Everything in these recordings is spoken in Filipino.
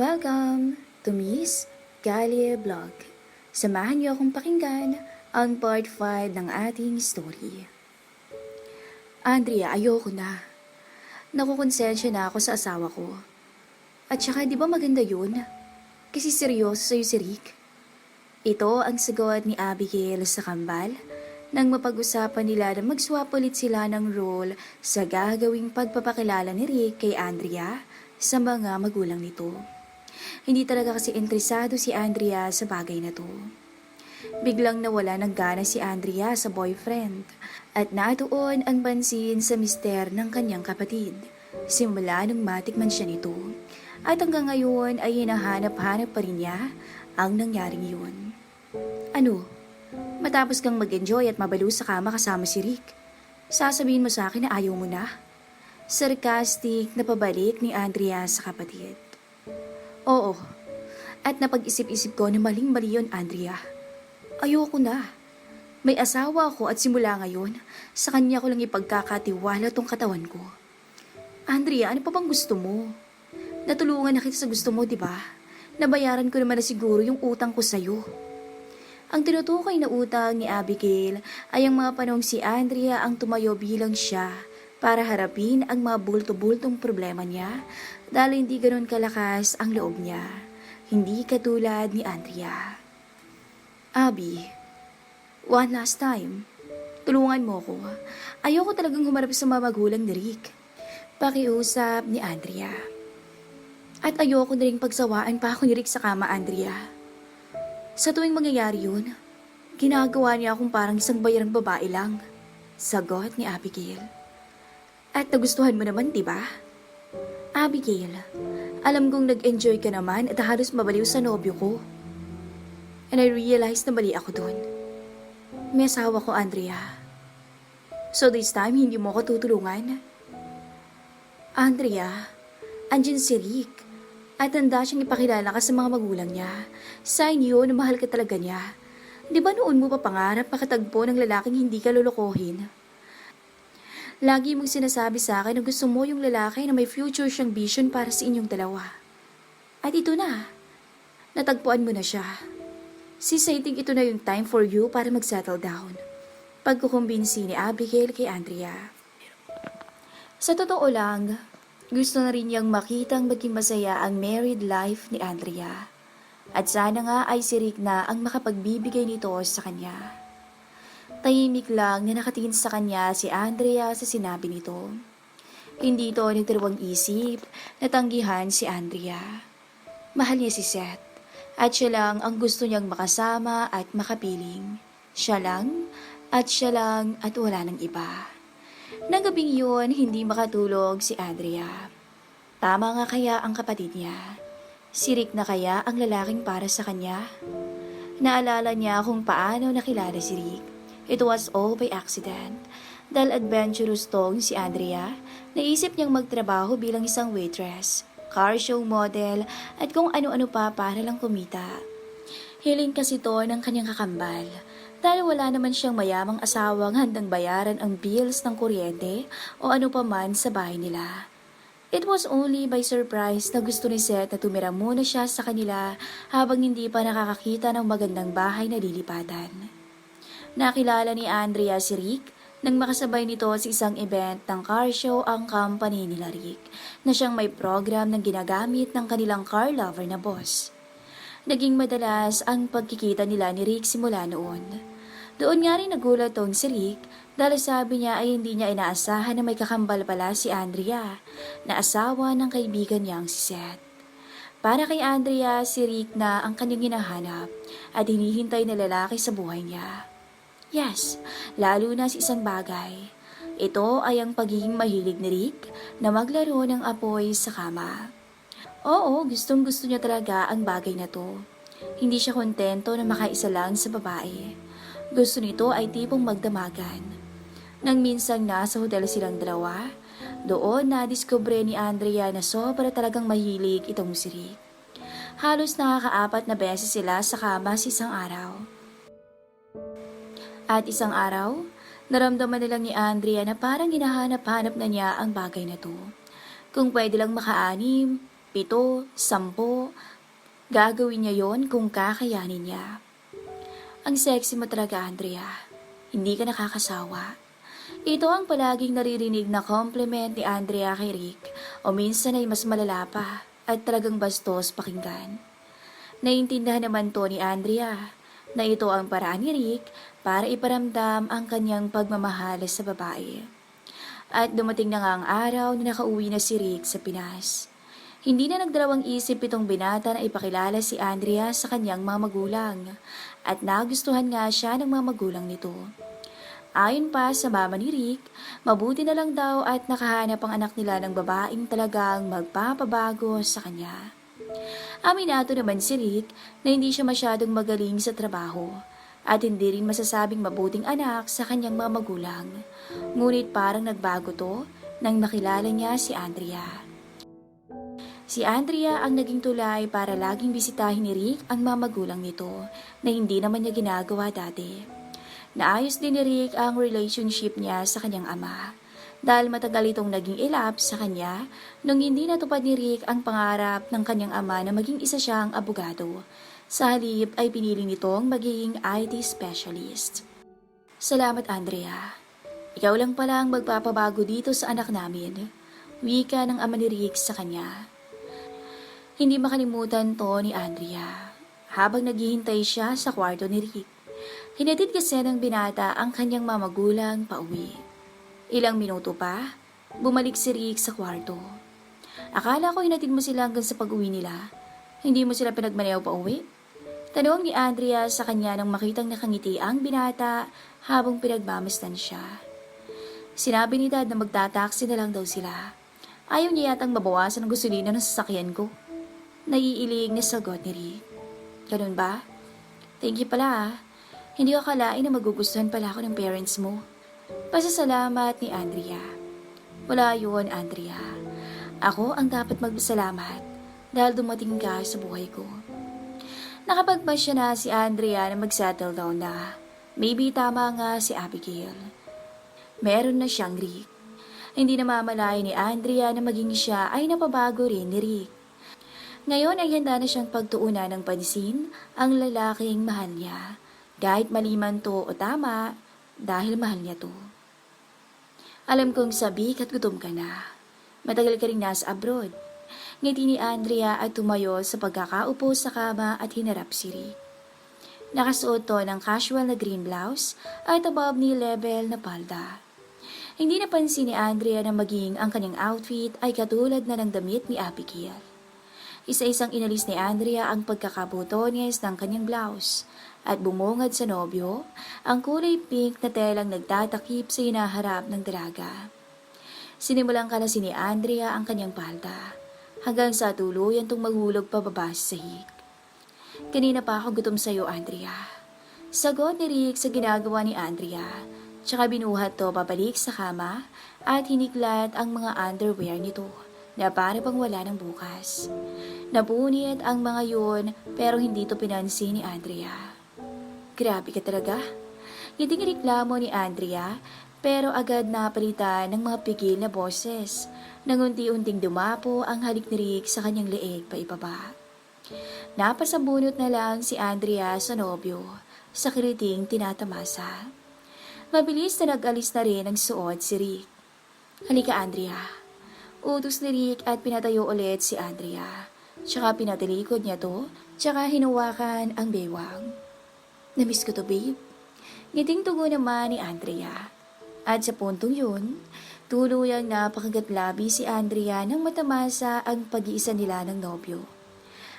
Welcome to Miss Galia Vlog. Samahan niyo akong pakinggan ang part 5 ng ating story. Andrea, ayoko na. Nakukonsensya na ako sa asawa ko. At saka, di ba maganda yun? Kasi seryoso sa'yo si Rick. Ito ang sagot ni Abigail sa kambal nang mapag-usapan nila na mag-swap ulit sila ng role sa gagawing pagpapakilala ni Rick kay Andrea sa mga magulang nito. Hindi talaga kasi interesado si Andrea sa bagay na to. Biglang nawala ng gana si Andrea sa boyfriend at natuon ang pansin sa mister ng kanyang kapatid. Simula nung matikman siya nito at hanggang ngayon ay hinahanap-hanap pa rin niya ang nangyaring yun. Ano? Matapos kang mag-enjoy at mabalo sa kama kasama si Rick, sasabihin mo sa akin na ayaw mo na? Sarcastic na pabalik ni Andrea sa kapatid. Oo, at napag-isip-isip ko na maling-mali yun, Andrea. Ayoko na. May asawa ako at simula ngayon, sa kanya ko lang ipagkakatiwala tong katawan ko. Andrea, ano pa bang gusto mo? Natulungan na kita sa gusto mo, di ba? Nabayaran ko naman na siguro yung utang ko sa'yo. Ang tinutukoy na utang ni Abigail ay ang mga panong si Andrea ang tumayo bilang siya para harapin ang mga bulto-bultong problema niya dahil hindi ganoon kalakas ang loob niya. Hindi katulad ni Andrea. Abi, one last time. Tulungan mo ko. Ayoko talagang humarap sa mga magulang ni Rick. Pakiusap ni Andrea. At ayoko na rin pagsawaan pa ako ni Rick sa kama, Andrea. Sa tuwing mangyayari yun, ginagawa niya akong parang isang bayarang babae lang. Sagot ni Abigail. At nagustuhan mo naman, di ba? Abigail, alam kong nag-enjoy ka naman at halos mabaliw sa nobyo ko. And I realized na mali ako doon. May asawa ko, Andrea. So this time, hindi mo ako tutulungan? Andrea, andyan si Rick. At handa siyang ipakilala ka sa mga magulang niya. Sign yun na mahal ka talaga niya. Di ba noon mo pa pangarap makatagpo ng lalaking hindi ka lulukohin? Lagi mong sinasabi sa akin na gusto mo yung lalaki na may future siyang vision para sa inyong dalawa. At ito na. Natagpuan mo na siya. Sis, I think ito na yung time for you para mag-settle down. Pagkukumbinsi ni Abigail kay Andrea. Sa totoo lang, gusto na rin niyang makitang maging masaya ang married life ni Andrea. At sana nga ay si Rick na ang makapagbibigay nito sa kanya. Tahimik lang na nakatingin sa kanya si Andrea sa sinabi nito. Hindi ito nagtarawang isip na tanggihan si Andrea. Mahal niya si Seth at siya lang ang gusto niyang makasama at makapiling. Siya lang at siya lang at wala ng iba. Nang gabing yun, hindi makatulog si Andrea. Tama nga kaya ang kapatid niya. Si Rick na kaya ang lalaking para sa kanya? Naalala niya kung paano nakilala si Rick. It was all by accident. Dahil adventurous tong si Andrea, naisip niyang magtrabaho bilang isang waitress, car show model, at kung ano-ano pa para lang kumita. Hiling kasi to ng kanyang kakambal. Dahil wala naman siyang mayamang asawang handang bayaran ang bills ng kuryente o ano pa man sa bahay nila. It was only by surprise na gusto ni Seth na tumira muna siya sa kanila habang hindi pa nakakakita ng magandang bahay na lilipatan. Nakilala ni Andrea si Rick nang makasabay nito sa isang event ng car show ang company nila Rick na siyang may program ng ginagamit ng kanilang car lover na boss. Naging madalas ang pagkikita nila ni Rick simula noon. Doon nga rin nagulat tong si Rick dahil sabi niya ay hindi niya inaasahan na may kakambal pala si Andrea na asawa ng kaibigan niyang si Seth. Para kay Andrea, si Rick na ang kanyang hinahanap at hinihintay na lalaki sa buhay niya. Yes, lalo na sa isang bagay. Ito ay ang pagiging mahilig ni Rick na maglaro ng apoy sa kama. Oo, gustong gusto niya talaga ang bagay na to. Hindi siya kontento na makaisa lang sa babae. Gusto nito ay tipong magdamagan. Nang minsang nasa hotel silang dalawa, doon na-discover ni Andrea na sobra talagang mahilig itong si Rick. Halos nakakaapat na beses sila sa kama sa isang araw. At isang araw, naramdaman nilang ni Andrea na parang hinahanap-hanap na niya ang bagay na to. Kung pwede lang makaanim, pito, sampo, gagawin niya yon kung kakayanin niya. Ang sexy mo talaga, Andrea. Hindi ka nakakasawa. Ito ang palaging naririnig na compliment ni Andrea kay Rick o minsan ay mas malala pa at talagang bastos pakinggan. Naiintindihan naman to ni Andrea na ito ang paraan ni Rick para iparamdam ang kanyang pagmamahal sa babae. At dumating na nga ang araw na nakauwi na si Rick sa Pinas. Hindi na nagdalawang isip itong binata na ipakilala si Andrea sa kanyang mga magulang at nagustuhan nga siya ng mga magulang nito. Ayon pa sa mama ni Rick, mabuti na lang daw at nakahanap ang anak nila ng babaeng talagang magpapabago sa kanya. Aminado naman si Rick na hindi siya masyadong magaling sa trabaho at hindi rin masasabing mabuting anak sa kanyang mga magulang. Ngunit parang nagbago to nang makilala niya si Andrea. Si Andrea ang naging tulay para laging bisitahin ni Rick ang mga magulang nito na hindi naman niya ginagawa dati. Naayos din ni Rick ang relationship niya sa kanyang ama dahil matagal itong naging ilap sa kanya nung hindi natupad ni Rick ang pangarap ng kanyang ama na maging isa siyang abogado. Sa halip ay pinili nitong magiging IT specialist. Salamat Andrea. Ikaw lang pala ang magpapabago dito sa anak namin. Wika ng ama ni Rick sa kanya. Hindi makalimutan to ni Andrea habang naghihintay siya sa kwarto ni Rick. Hinatid kasi ng binata ang kanyang mamagulang pauwi. Ilang minuto pa, bumalik si Rick sa kwarto. Akala ko hinatid mo sila hanggang sa pag-uwi nila. Hindi mo sila pinagmaneho pa uwi? Tanong ni Andrea sa kanya nang makitang nakangiti ang binata habang pinagmamasdan siya. Sinabi ni Dad na magtataksi na lang daw sila. Ayaw niya yatang mabawasan ang gasolina ng sasakyan ko. Naiilig na sagot ni Rick. Ganun ba? Thank you pala ah. Hindi ko akalain na magugustuhan pala ako ng parents mo. Pasasalamat ni Andrea. Wala yun, Andrea. Ako ang dapat magpasalamat dahil dumating ka sa buhay ko. Nakapagpasya na si Andrea na mag-settle down na. Maybe tama nga si Abigail. Meron na siyang Rick. Hindi na mamalayan ni Andrea na maging siya ay napabago rin ni Rick. Ngayon ay handa na siyang pagtuunan ng pansin ang lalaking mahal niya. Kahit maliman to o tama, dahil mahal niya to. Alam kong sabi at gutom ka na. Matagal ka rin nasa abroad. Ngiti ni Andrea at tumayo sa pagkakaupo sa kama at hinarap si Rick. Nakasuot to ng casual na green blouse at above knee level na palda. Hindi napansin ni Andrea na maging ang kanyang outfit ay katulad na ng damit ni Abigail. Isa-isang inalis ni Andrea ang pagkakabutones ng kanyang blouse at bumungad sa nobyo ang kulay pink na telang nagtatakip sa hinaharap ng dalaga. Sinimulang kalasin ni Andrea ang kanyang palda hanggang sa tuluyan tong maghulog pababa sa sahig. Kanina pa ako gutom sa'yo, Andrea. Sagot ni Rick sa ginagawa ni Andrea, tsaka binuhat to pabalik sa kama at hiniklat ang mga underwear nito na para bang wala ng bukas. Napunit ang mga yun pero hindi to pinansin ni Andrea. Grabe ka talaga. Hindi reklamo ni Andrea pero agad napalitan ng mga pigil na boses nang unti-unting dumapo ang halik ni Rick sa kanyang leeg pa ibaba. Napasabunot na lang si Andrea sa nobyo sa kiriting tinatamasa. Mabilis na nag-alis na rin ang suot si Rick. Halika Andrea. Utos ni Rick at pinatayo ulit si Andrea. Tsaka pinatilikod niya to, tsaka hinuwakan ang bewang. Namiss ko to babe. Ngiting tugo naman ni Andrea. At sa puntong yun, tuluyang napakagatlabi si Andrea nang matamasa ang pag-iisa nila ng nobyo.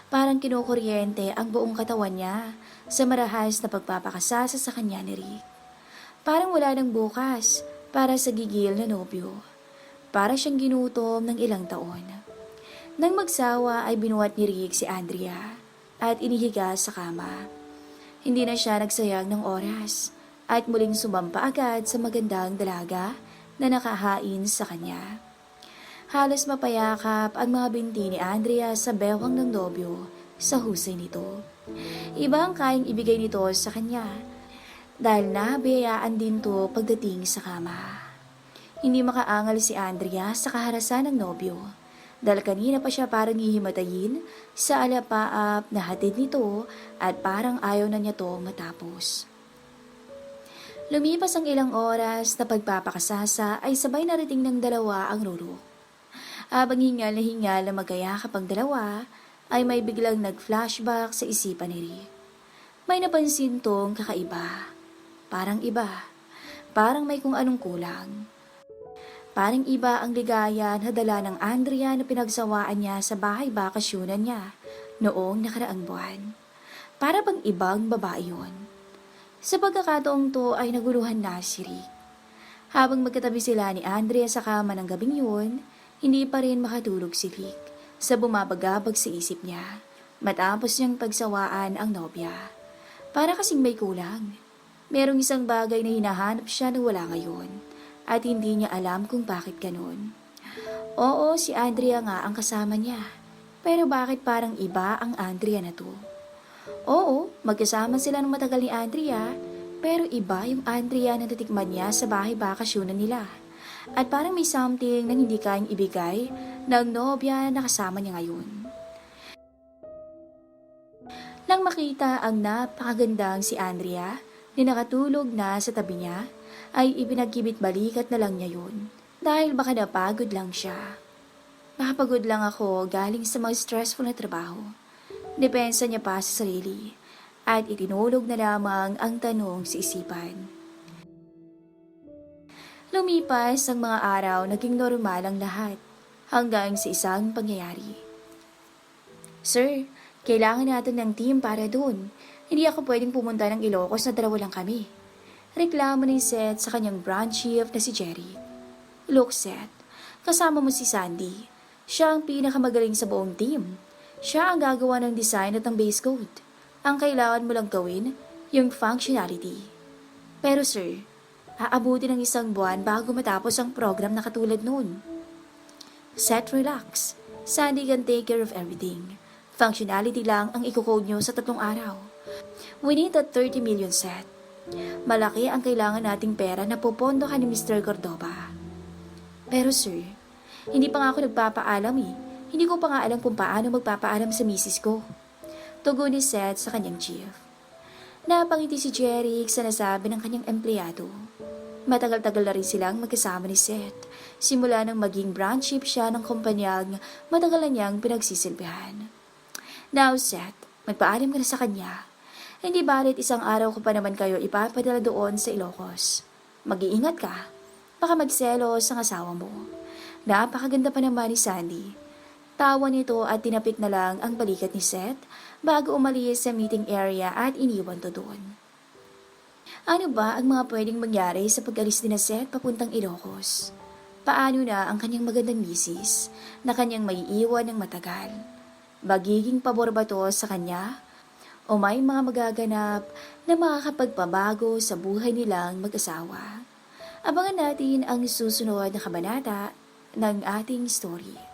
Parang kinukuryente ang buong katawan niya sa marahas na pagpapakasasa sa kanya ni Rick. Parang wala nang bukas para sa gigil na nobyo. Para siyang ginutom ng ilang taon. Nang magsawa ay binuhat ni Rick si Andrea at inihiga sa kama. Hindi na siya nagsayang ng oras at muling sumampa agad sa magandang dalaga na nakahain sa kanya. Halos mapayakap ang mga binti ni Andrea sa bewang ng nobyo sa husay nito. Iba ang kayang ibigay nito sa kanya dahil nabiyayaan din to pagdating sa kama. Hindi makaangal si Andrea sa kaharasan ng nobyo Dahil kanina pa siya parang hihimatayin sa alapaap na hatid nito at parang ayaw na niya to matapos. Lumipas ang ilang oras na pagpapakasasa ay sabay narating ng dalawa ang ruro. Habang hingal na hingal na magkayakap ang dalawa, ay may biglang nag-flashback sa isipan ni Rick. May napansin tong kakaiba. Parang iba. Parang may kung anong kulang. Parang iba ang ligaya na dala ng Andrea na pinagsawaan niya sa bahay bakasyonan niya noong nakaraang buwan. Para bang ibang babae yun. Sa pagkakataong to ay naguluhan na si Rick. Habang magkatabi sila ni Andrea sa kama ng gabing yun, hindi pa rin makatulog si Rick sa bumabagabag sa isip niya matapos niyang pagsawaan ang nobya. Para kasing may kulang. Merong isang bagay na hinahanap siya na wala ngayon at hindi niya alam kung bakit ganun. Oo, si Andrea nga ang kasama niya. Pero bakit parang iba ang Andrea na to? Oo, magkasama sila ng matagal ni Andrea, pero iba yung Andrea na natikman niya sa bahay bakasyonan nila. At parang may something na hindi kayang ibigay ng nobya na kasama niya ngayon. Nang makita ang napakagandang si Andrea na nakatulog na sa tabi niya, ay ibinagkibit balikat na lang niya yun. Dahil baka napagod lang siya. Nakapagod lang ako galing sa mga stressful na trabaho. Depensa niya pa sa sarili at itinulog na lamang ang tanong sa isipan. Lumipas ang mga araw, naging normal ang lahat hanggang sa isang pangyayari. Sir, kailangan natin ng team para doon. Hindi ako pwedeng pumunta ng Ilocos na dalawa lang kami. Reklamo ni Seth sa kanyang branch chief na si Jerry. Look, Seth, kasama mo si Sandy. Siya ang pinakamagaling sa buong team. Siya ang gagawa ng design at ng base code. Ang kailangan mo lang gawin, yung functionality. Pero sir, aabuti ng isang buwan bago matapos ang program na katulad noon. Set relax. Sandy can take care of everything. Functionality lang ang i-code nyo sa tatlong araw. We need a 30 million set. Malaki ang kailangan nating pera na pupondo ni Mr. Cordova. Pero sir, hindi pa nga ako nagpapaalam eh. Hindi ko pa nga alam kung paano magpapaalam sa misis ko. Tugon ni Seth sa kanyang chief. Napangiti si Jeric sa nasabi ng kanyang empleyado. Matagal-tagal na rin silang magkasama ni Seth. Simula nang maging branch chief siya ng kumpanyang matagal na niyang pinagsisilbihan. Now, Seth, magpaalam ka na sa kanya. Hindi balit isang araw ko pa naman kayo ipapadala doon sa Ilocos. Mag-iingat ka. Baka magselos ang asawa mo. Napakaganda pa naman ni Sandy. Tawa nito at tinapik na lang ang balikat ni Seth bago umalis sa meeting area at iniwan to doon. Ano ba ang mga pwedeng mangyari sa pag-alis ni Seth papuntang Ilocos? Paano na ang kanyang magandang misis na kanyang maiiwan ng matagal? Magiging pabor ba to sa kanya? O may mga magaganap na makakapagpabago sa buhay nilang mag-asawa? Abangan natin ang susunod na kabanata ng ating story.